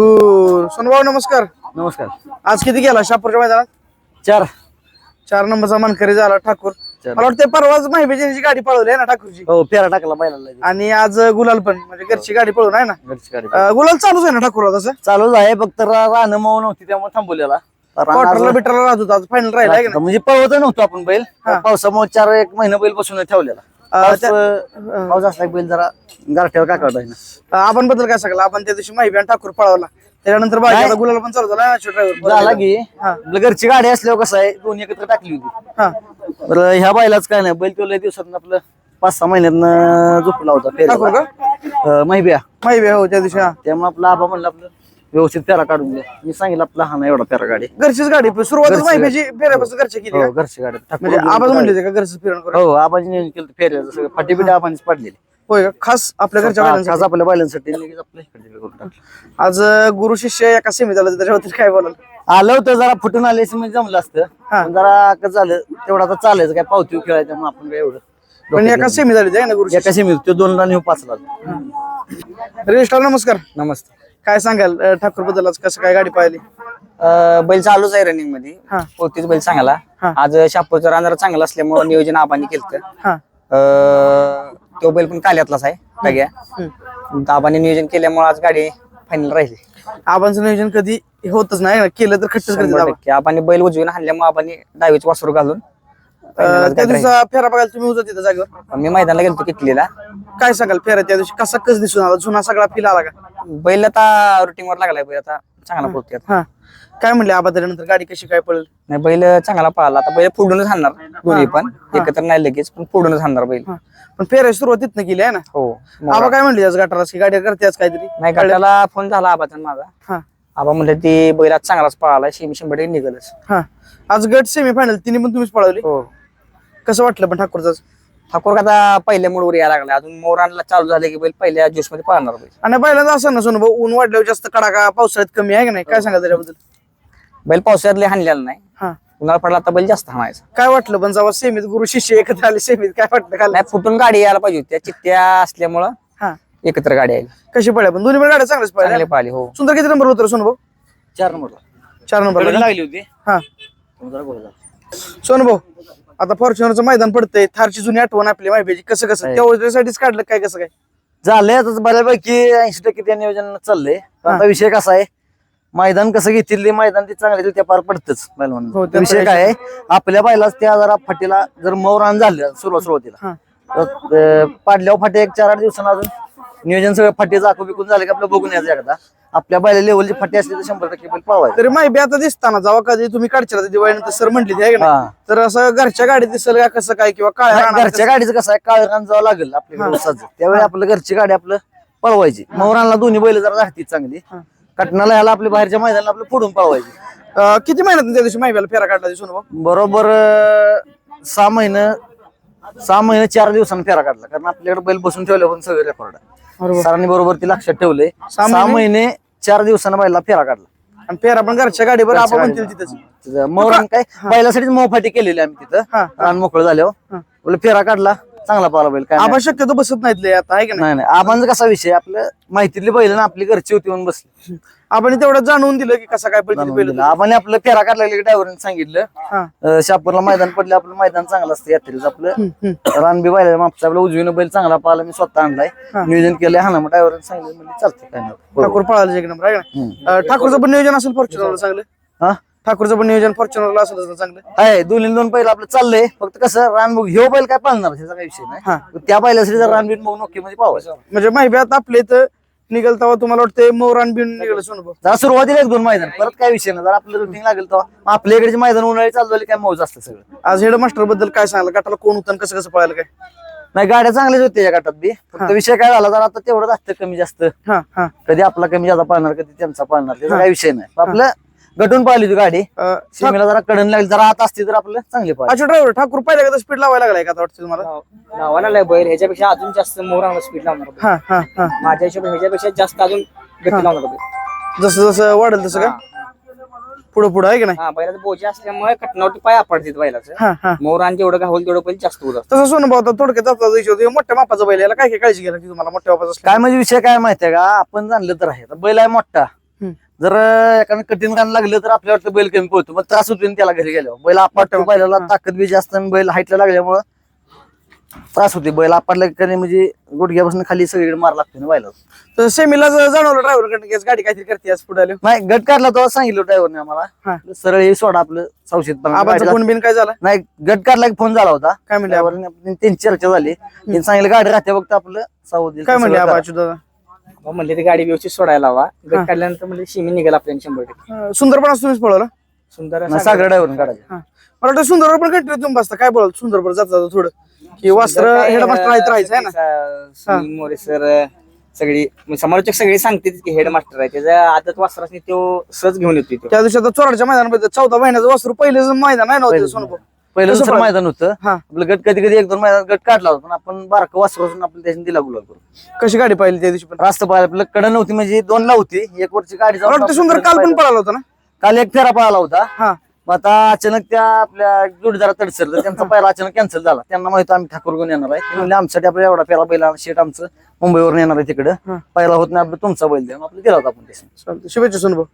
हो, सोनभाऊ नमस्कार. नमस्कार. आज किती गेला शापूरच्या मैदानात? चार. चार नंबरचा मानकरी झाला ठाकूर. मला वाटतं परवाच माहिती गाडी पळवली आहे ना ठाकूरची? हो पेरा टाकला बैलाला आणि आज गुलाल पण म्हणजे घरची गाडी पळवून आहे ना? घरची गाडी अं, गुलाल चालूच आहे ना ठाकूरला तसं? चालूच आहे फक्त रा- रानं मऊ नव्हती त्यामुळे थांबवलेला. रान क्वार्टरला आज- बिटरला राहत होता आज फायनल राहिला आहे का म्हणजे पळवत नव्हतो आपण बैल. पावसामुळे चार एक महिना बैल बसून ठेवलेला. पाऊस अं, पाऊस असला की बैल जरा गारठ्यावर काकावता आहे ना नाही आपण बद्दल काय सांगला आपण त्या दिवशी माहिती आणि ठाकूर पळवला. त्याच्यानंतर बाकी गुलाल पण चालू झाला झाला की. आपलं घरची गाडी असल्यावर कसं आहे दोन्ही एकत्र टाकली होती. हा. बरं ह्या बैलाच काय नाही बैल तो लय दिवसात आपलं पाच सहा महिन्यात झोपला होता ठाकूर का. अं, माहिती आहे. माहिती हो त्या दिवशी हा. त्यामुळे आपला आबा म्हणलं आपलं व्यवस्थित पेरा काढून द्या मी सांगितलं आपला हा नाही एवढा पेरा गाडी. घरचीच गाडी सुरुवातच माहिती फेऱ्यापासून घरची केली का? हो घरची गाडी. म्हणजे आवाज म्हणले होते का घरचं फिरण करून? हो आपण नियोजन केलं फेऱ्याचं सगळं. फाटी बिटी आपणच पडलेली. होय का? खास आपल्या घरच्या हा, बैलांसाठी. खास आपल्या बैलांसाठी. लगेच आपल्या इकडे करून टाकलं. आज अं, गुरु शिष्य एका सेमीत आलं त्याच्याबद्दल काय बोलाल? आलं होतं जरा फुटून आले म्हणजे जमलं असतं. पण जरा कसं झालं तेवढं आता चालायचं काय पावती खेळायचं मग आपण काय एवढं पण एका सेमी झाली आहे ना गुरु एका तो दोन रन येऊ पाचला रजिस्टर नमस्कार. नमस्ते. काय सांगाल? ठाकूरबद्दल आज कसं काय गाडी पाहिली? अं, बैल चालूच आहे रनिंगमध्ये. हा. पोतीच बैल चांगला. हा. आज शापूरचं रान जरा चांगलं असल्यामुळे नियोजन आबांनी केलं हा. तो बैल पण काल्यातलाच आहे सगळ्या. आबांनी नियोजन केल्यामुळे आज गाडी फायनल राहिली. आबांचं नियोजन कधी होतच नाही केलं तर खट्टच करते शंभर टक्के. आबांनी बैल उजवीन हाणल्यामुळे आबांनी डावीच वासरू घालून त्या दिवसा फेरा बघायला तुम्ही होता तिथं जागेवर? मी मैदानाला गेलतो किटलीला. काय सांगाल फेरा त्या दिवशी? कसा कस दिसून आला? जुना सगळा फील आला का? बैल आता रुटीन वर लागलाय बैल आता. चांगला आता. हा. काय म्हणले आबा त्याच्यानंतर गाडी कशी काय पडेल नाही बैल चांगला पळाला. आता बैल पुढूनच हाणणार दोन्ही पण. एकत्र नाही लगेच पण पुढूनच हाणणार बैल. हा. पण फेरा सुरुवातीत केली आहे ना? हो. आबा काय म्हणले आज गटारास की गाडी करते आज काहीतरी? नाही गटाला फोन झाला आबाचा माझा. हा. आबा म्हणले ती बैल आज चांगलाच पळाला. शेमी शंभर टक्के निघालच. हा. आज गट सेमी फायनल तिने पण तुम्हीच पळवली? हो. कसं वाटलं पण ठाकूरचं ठाकूर आता पहिल्या मूडवर यायला लागला अजून मोरांना चालू झाले की बैल पहिल्या ज्यूसमध्ये पळणार बैल. आणि पहिल्यांदा असं ना सोनू भाऊ ऊन वाढल्यावर जास्त कडाका पावसाळ्यात कमी आहे का नाही? काय सांगा त्याच्याबद्दल? बैल पावसाळ्यातले हाणलेला नाही. हा. उन्हाळा पडला आता बैल जास्त हाणायचा. काय वाटलं पण जेव्हा सेमीत गुरु शिष्य एकत्र आले सेमीत काय वाटलं काल नाही फुटून गाडी यायला पाहिजे होती. त्या चित्त्या असल्यामुळं हा. एकत्र गाडी यायला. कशी पडल्या पण? दोन्ही पण गाड्या चांगल्याच चांगले पाहिले हो. सुंदर किती नंबर होतं सोनू भाऊ चार नंबरला चार नंबर लागली होती. हा. सोनू भाऊ आता फॉर्च्युनरचं मैदान पडतंय. थारची जुनी आठवण आपली माहिती कसं कसं? त्यासाठीच काढलं काय कसं काय? झालंय आता बऱ्यापैकी ऐंशी टक्के त्या नियोजन चाललंय. पण आता विषय कसा आहे? मैदान कसं घेतील ते मैदान ते चांगले त्या पार पडतच. हो, बैलवान विषय काय आहे? आपल्या बैलाच त्या जरा फाटीला जर मौरान झालं सुरुवात सुरुवातीला. हा. तर, अं, पाडल्यावर फाटी एक चार आठ दिवसांना अजून नियोजन सगळं फाटी चाकू बिकून झालं की आपलं बघून यायचं एकदा. आपल्या बैला लेवलची फाटी असली तर शंभर टक्के बैल पावायचं तरी माहिती आता दिसताना जेव्हा कधी तुम्ही काढच्या दिवाळीनंतर सर म्हटली आहे का नाही. तर असं घरच्या गाडीत दिसेल का कसं काय किंवा नाही, रानात घरच्या गाडीचं कसं आहे काळ रान जावं लागेल आपल्या व्यवसायाचं त्यावेळी आपलं घरची गाडी आपलं पळवायची. मौरानला दोन्ही बैल जरा राहतील चांगली. कटनाला याला आपल्या बाहेरच्या मैदानाला आपलं पुढून पळवायची. अं, किती महिन्यात त्या दिवशी माहिती फेरा काढला सोनू भाऊ? बरोबर अं, सहा महिने सहा महिने चार दिवसांनी फेरा काढला. कारण आपल्याकडे बैल बसून ठेवले पण सगळे रेकॉर्ड सरांनी बरोबर ती लक्षात ठेवले सहा महिने चार दिवसांना बैला फेरा काढला. आणि फेरा पण घरच्या गाडीवर आपण म्हणतील तिथंच. तिथं मौरान काय? बैलासाठीच मोफाटी केलेली आम्ही हा. तिथं रान मोकळं झाल्यावर. फेरा काढला. चांगला पाला बैल काय नाही. आपण शक्यतो बसत नाहीत लय आता आहे का नाही? नाही नाही. आबांचा कसा विषय? आपलं माहितीतली बैल ना आपली घरची होती म्हणून बसली. आपण तेवढं जाणून दिलं की कसा काय पहिलं आपण आपलं फेरा काढला ड्रायव्हरने सांगितलं. हा. अं, शापूरला मैदान पडलं आपलं मैदान चांगलं असतं यात्रेचं आपलं. रानबी पाहिलं मागचा आपला उजवीनं बैल चांगला पाहिला मी स्वतः आणलाय. नियोजन केलंय हा ना मग ड्रायव्हरने सांगितलं म्हणजे चालतंय काय नाही. ठाकूर पळाला एक नंबर आहे का नाही? अं, ठाकूरचं पण नियोजन असेल फॉर्च्युनरला चांगलं. हा? ठाकूरचं पण नियोजन फॉर्च्युनरला असेल चांगलं. आहे दोन्ही दोन बैल आपलं चाललंय. फक्त कसं रान बघ ह्यो बैल काय पाळणार त्याचा काही विषय हा. नाही त्या बैलासाठी जर रानबीन बघून ओके मध्ये पावायचं म्हणजे माहिती आता आपल्या इथं निघल तेव्हा तुम्हाला वाटतं मोरान बिन निघाल जरा सुरुवातीला एक दोन मैदान परत काय विषय नाही. जर आपलं रुटीन लागेल तेव्हा. मग आपल्या इकडचे मैदान उन्हाळी चालू झाले काय मौज असतं सगळं. आज हेड मास्टरबद्दल काय सांगाल? गटाला कोण होतं आणि कसं कसं पळायला काय? नाही गाड्या चांगल्याच होत्या या गटात बी. फक्त विषय काय झाला तर आता तेवढंच असतं कमी जास्त. हा हा. कधी आपला कमी जादा पाळणार कधी त्यांचा पाळणार त्याचा काही विषय नाही. आपलं गटून पाहिली होती गाडी. सीमेला जरा कडन लागली जरा आत असती तर आपलं चांगली पाहिजे अच्छा ड्रायव्हर ठाकूर पहिल्या का स्पीड लावायला लागलाय का आता वाटतं तुम्हाला? लावायला लागलाय बैल ह्याच्यापेक्षा अजून जास्त मोरांना स्पीड लावणार. हा हा हा. माझ्या हिशोबाने ह्याच्यापेक्षा जास्त अजून गती लावणार बैल. जसं जसं वाढेल तसं का? पुढं पुढं आहे का नाही? हा बैलाचं बोजे असल्यामुळे कटनावरती पाय आपडतात बैलाचं. हा हा. मोरान जेवढं का होईल तेवढं बैल जास्त उडत तसं सोनू भाऊ थोडक्यात होता. मोठ्या मापाचा बैल याला काय काय काळजी घ्यायला लागते तुम्हाला? मोठ्या मापाचा असला काय म्हणजे विषय काय माहितीये का? आपण जाणलं तर आहे. आता बैल आहे मोठा. जर एखादं कठीण रान लागलं तर आपल्या वाटतं बैल कमी पळतो. मग त्रास होतो त्याला घरी गेल्यावर. बैल आपटतो. बैलाला ताकद बी जास्त आणि बैल हाईटला लागल्यामुळं त्रास होते बैल आपटला की नाही म्हणजे गुडघ्यापासून खाली सगळीकडे मार लागतो ना बैला तर सेमीला ज- जाणवलं ड्रायव्हरकडे गाडी काहीतरी करते आज पुढे नाही गट काढला तेव्हा सांगितलं ड्रायव्हरने हा. आम्हाला. सरळ हे सोडा आपलं सावशीत आबाचा फोन बिन काय झाला? नाही गट काढला की फोन झाला होता. काय म्हणले आबा? ड्रायव्हरने त्यांची चर्चा झाली. त्यांनी सांगितलं गाडी राहते फक्त आपलं सावधी काय म्हणले दादा मग म्हणले ती गाडी व्यवस्थित सोडायला हवा गट काढल्यानंतर म्हणजे शिमी निघेल आपल्याला शंभर टक्के. अं, सुंदरपणा तुम्हीच पळवला सुंदर सागर. ड्रायव्हरने काढायचं हा. मला वाटतं सुंदरवर पण कंटिन्यू तुम्ही बसता. काय बोलाल? सुंदरवर जाता जाता थोडं. की वस्त्र हेड मास्टर राहत राहायचं आहे ना? सुनील मोरे सर सगळी म्हणजे समालोचक सगळे सांगते की हेड मास्टर आहे. त्याच्या आदत वासरासनी तो सहज घेऊन येतो त्या दिवशी आता चोराच्या मैदानामध्ये चौदा महिन्याचं वस्त्र पहिलेच मैदान आहे नव्हतं सोनभाऊ? पहिलं कसं दुसरं? मैदान होतं. हा. आपलं गट कधी कधी एक दोन मैदान गट काढला होता पण आपण बारकं वासरून आपलं त्याच्याने दिला गुलाल करून. कशी गाडी पाहिली त्या दिवशी पण? रास्त पाहिलं आपलं कडं नव्हती म्हणजे दोन ला होती. एक वरची गाडी जाऊन वाटतं सुंदर काल पण पाहिलं. पळाला होता ना? काल एक फेरा पळाला होता. हा. मग आता अचानक त्या आपल्या जोडीदारा तडसरलं त्यांचा पहिला अचानक कॅन्सल झाला. त्यांना माहिती आम्ही ठाकूर घेऊन येणार आहे. ते म्हणले आमच्यासाठी आपल्या एवढा फेरा बैल शेट आमचं मुंबईवरून येणार आहे तिकडं. हा. पहिला होत नाही आपलं तुमचा बैल द्या मग आपलं दिला होता आपण त्याच्याने. शुभेच्छा सोनभाऊ.